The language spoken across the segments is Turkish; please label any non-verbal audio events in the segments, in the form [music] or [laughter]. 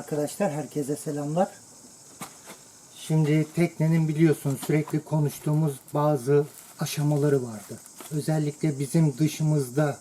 Arkadaşlar, herkese selamlar. Şimdi teknenin biliyorsun sürekli konuştuğumuz bazı aşamaları vardı. Özellikle bizim dışımızda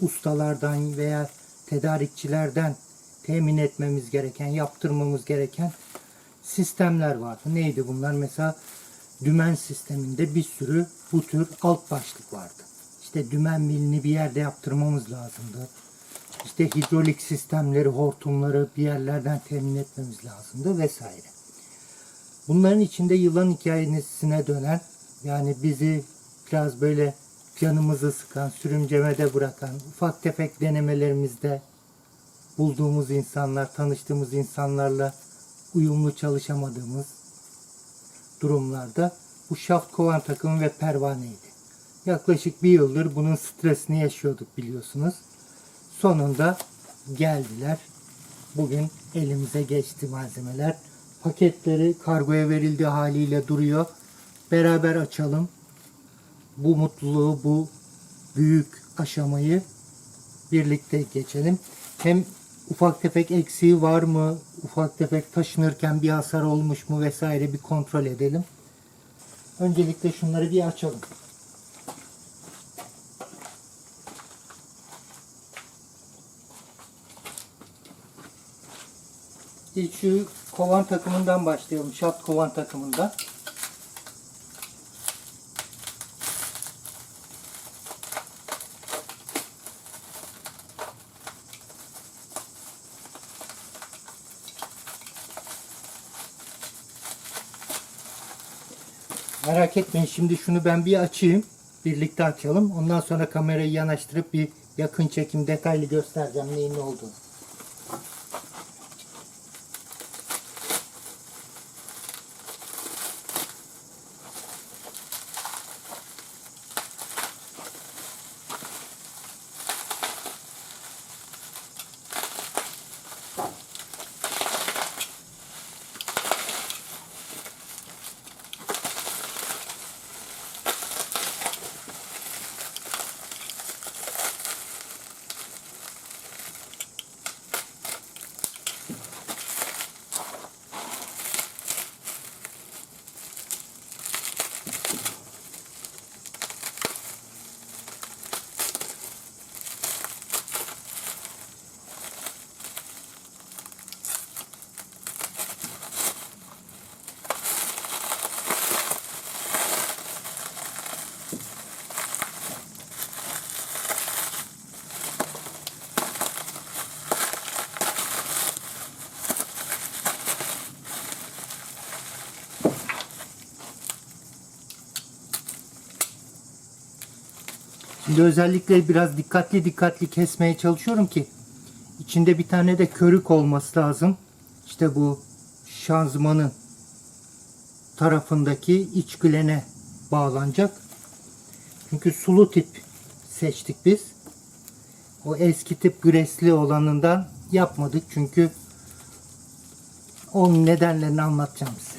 ustalardan veya tedarikçilerden temin etmemiz gereken, yaptırmamız gereken sistemler vardı. Neydi bunlar? Mesela dümen sisteminde bir sürü bu tür alt başlık vardı. İşte dümen milini bir yerde yaptırmamız lazımdı. İşte hidrolik sistemleri, hortumları bir yerlerden temin etmemiz lazımdı vesaire. Bunların içinde yılan hikayesine dönen yani bizi biraz böyle canımızı sıkan, sürümcemede bırakan, ufak tefek denemelerimizde bulduğumuz insanlar, tanıştığımız insanlarla uyumlu çalışamadığımız durumlarda bu şaft kovan takımı ve pervaneydi. Yaklaşık bir yıldır bunun stresini yaşıyorduk biliyorsunuz. Sonunda geldiler. Bugün elimize geçti malzemeler. Paketleri kargoya verildiği haliyle duruyor. Beraber açalım. Bu mutluluğu, bu büyük aşamayı birlikte geçelim. Hem ufak tefek eksiği var mı? Ufak tefek taşınırken bir hasar olmuş mu vesaire bir kontrol edelim. Öncelikle şunları bir açalım. İlk şu kovan takımından başlayalım. Şaft kovan takımından. Merak etmeyin şimdi şunu ben bir açayım. Birlikte açalım. Ondan sonra kamerayı yanaştırıp bir yakın çekim detaylı göstereceğim neyin ne olduğunu. Şimdi özellikle biraz dikkatli dikkatli kesmeye çalışıyorum ki içinde bir tane de körük olması lazım. İşte bu şanzımanın tarafındaki iç glene bağlanacak. Çünkü sulu tip seçtik biz. O eski tip gresli olanından yapmadık çünkü onun nedenlerini anlatacağım size.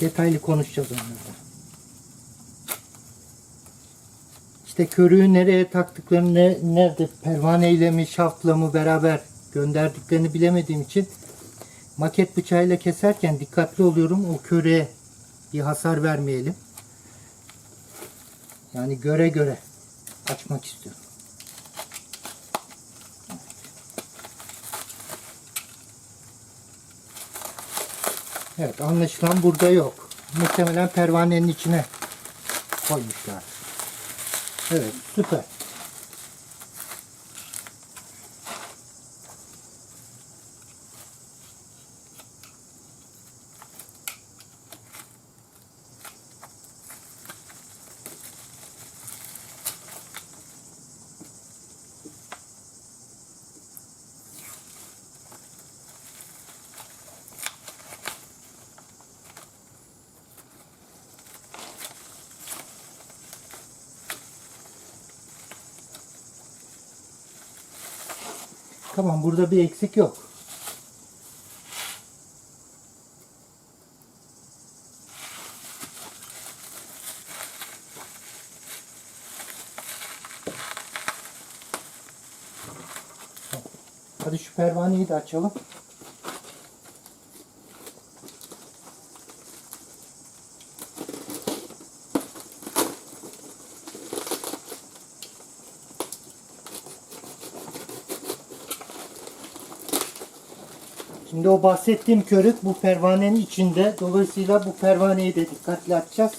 Detaylı konuşacağız onlardan. İşte körüğü nereye taktıklarını, ne- nerede pervaneyle mi, şaftla mı beraber gönderdiklerini bilemediğim için maket bıçağıyla keserken dikkatli oluyorum. O körüğe bir hasar vermeyelim. Yani göre göre açmak istiyorum. Evet anlaşılan burada yok. Muhtemelen pervanenin içine koymuşlar. Evet süper. Tamam burada bir eksik yok. Hadi şu pervaneyi de açalım. Şimdi o bahsettiğim körük bu pervanenin içinde. Dolayısıyla bu pervaneyi de dikkatli açacağız.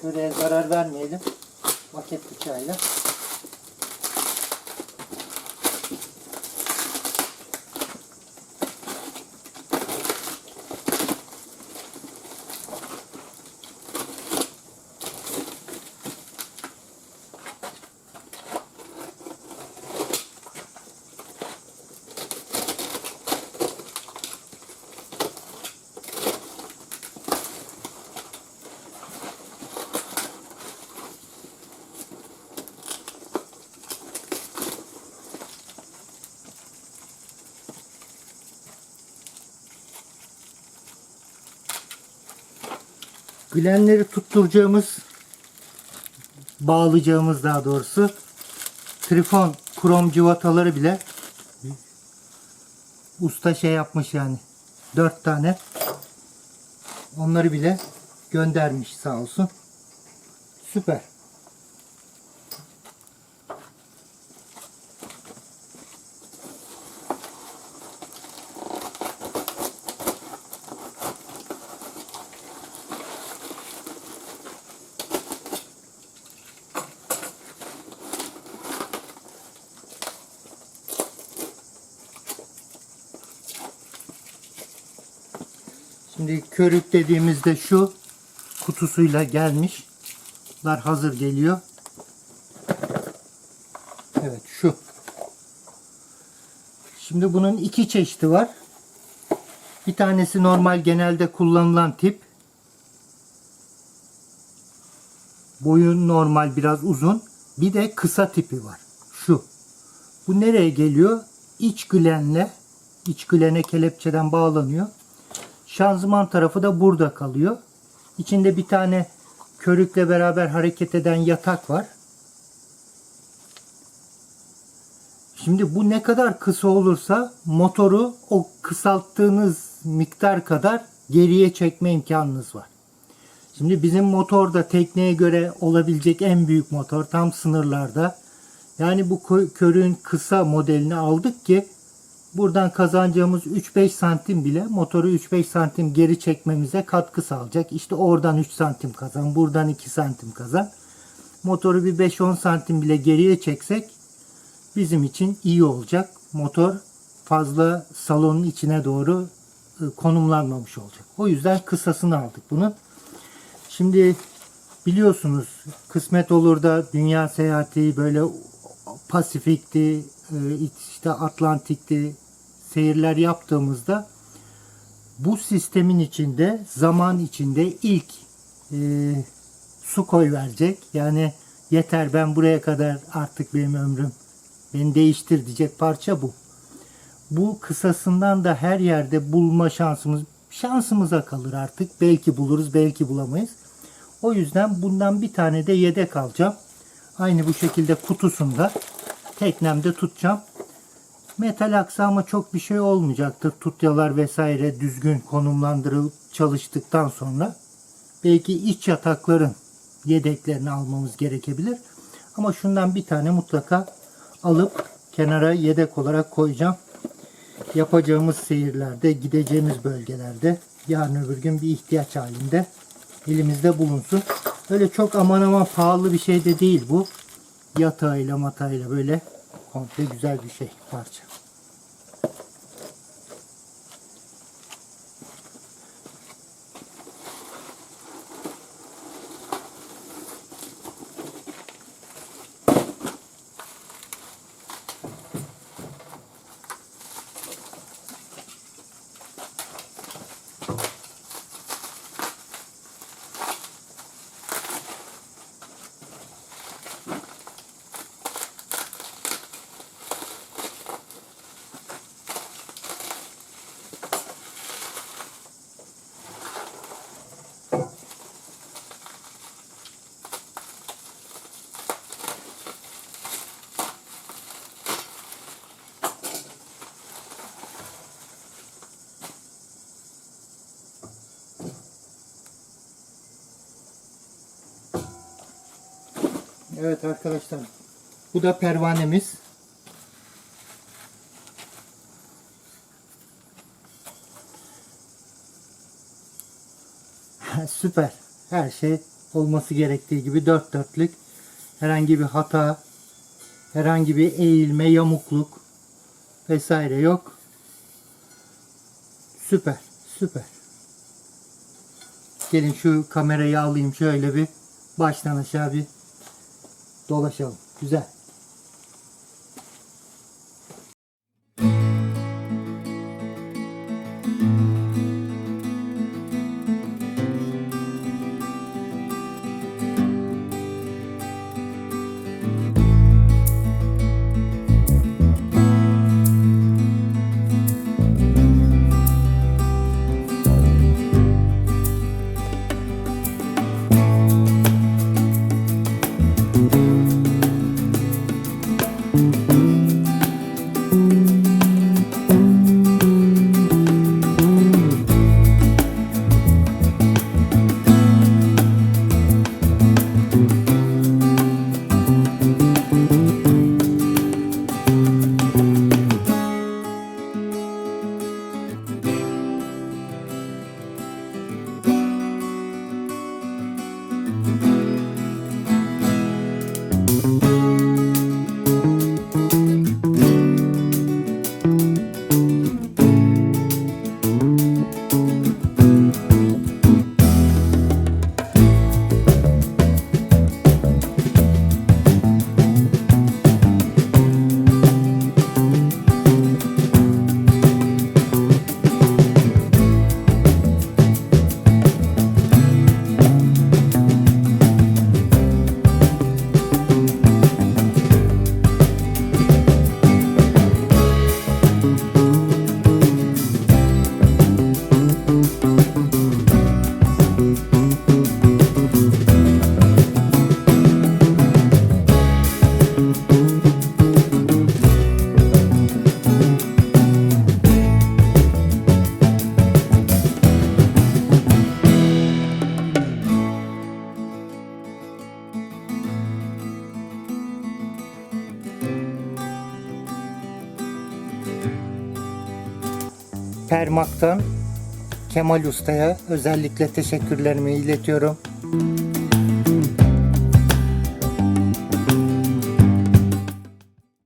Köreye zarar vermeyelim. Maket bıçağıyla. Gülenleri tutturacağımız, bağlayacağımız daha doğrusu trifon krom civataları bile usta şey yapmış yani. Dört tane. Onları bile göndermiş sağ olsun. Süper. Şimdi körük dediğimizde şu kutusuyla gelmiş. Bunlar hazır geliyor. Evet şu. Şimdi bunun iki çeşidi var. Bir tanesi normal genelde kullanılan tip. Boyun normal biraz uzun. Bir de kısa tipi var. Şu. Bu nereye geliyor? İç gülenle iç gülene kelepçeden bağlanıyor. Şanzıman tarafı da burada kalıyor. İçinde bir tane körükle beraber hareket eden yatak var. Şimdi bu ne kadar kısa olursa motoru o kısalttığınız miktar kadar geriye çekme imkanınız var. Şimdi bizim motor da tekneye göre olabilecek en büyük motor tam sınırlarda. Yani bu kö- körüğün kısa modelini aldık ki buradan kazanacağımız 3-5 santim bile motoru 3-5 santim geri çekmemize katkı sağlayacak. İşte oradan 3 santim kazan, buradan 2 santim kazan. Motoru bir 5-10 santim bile geriye çeksek bizim için iyi olacak. Motor fazla salonun içine doğru e, konumlanmamış olacak. O yüzden kısasını aldık bunun. Şimdi biliyorsunuz kısmet olur da dünya seyahati böyle Pasifik'ti, e, işte Atlantik'ti seyirler yaptığımızda bu sistemin içinde zaman içinde ilk e, su koy verecek. Yani yeter ben buraya kadar artık benim ömrüm beni değiştir diyecek parça bu. Bu kısasından da her yerde bulma şansımız şansımıza kalır artık. Belki buluruz, belki bulamayız. O yüzden bundan bir tane de yedek alacağım. Aynı bu şekilde kutusunda teknemde tutacağım. Metal aksama çok bir şey olmayacaktır. Tutyalar vesaire düzgün konumlandırılıp çalıştıktan sonra belki iç yatakların yedeklerini almamız gerekebilir. Ama şundan bir tane mutlaka alıp kenara yedek olarak koyacağım. Yapacağımız seyirlerde, gideceğimiz bölgelerde yarın öbür gün bir ihtiyaç halinde elimizde bulunsun. Öyle çok aman aman pahalı bir şey de değil bu. Yatağıyla matağıyla böyle komple güzel bir şey parça. Evet arkadaşlar. Bu da pervanemiz. [laughs] Süper. Her şey olması gerektiği gibi dört dörtlük. Herhangi bir hata, herhangi bir eğilme, yamukluk vesaire yok. Süper, süper. Gelin şu kamerayı alayım şöyle bir baştan aşağı bir dolaşalım. Güzel. Permak'tan Kemal Usta'ya özellikle teşekkürlerimi iletiyorum.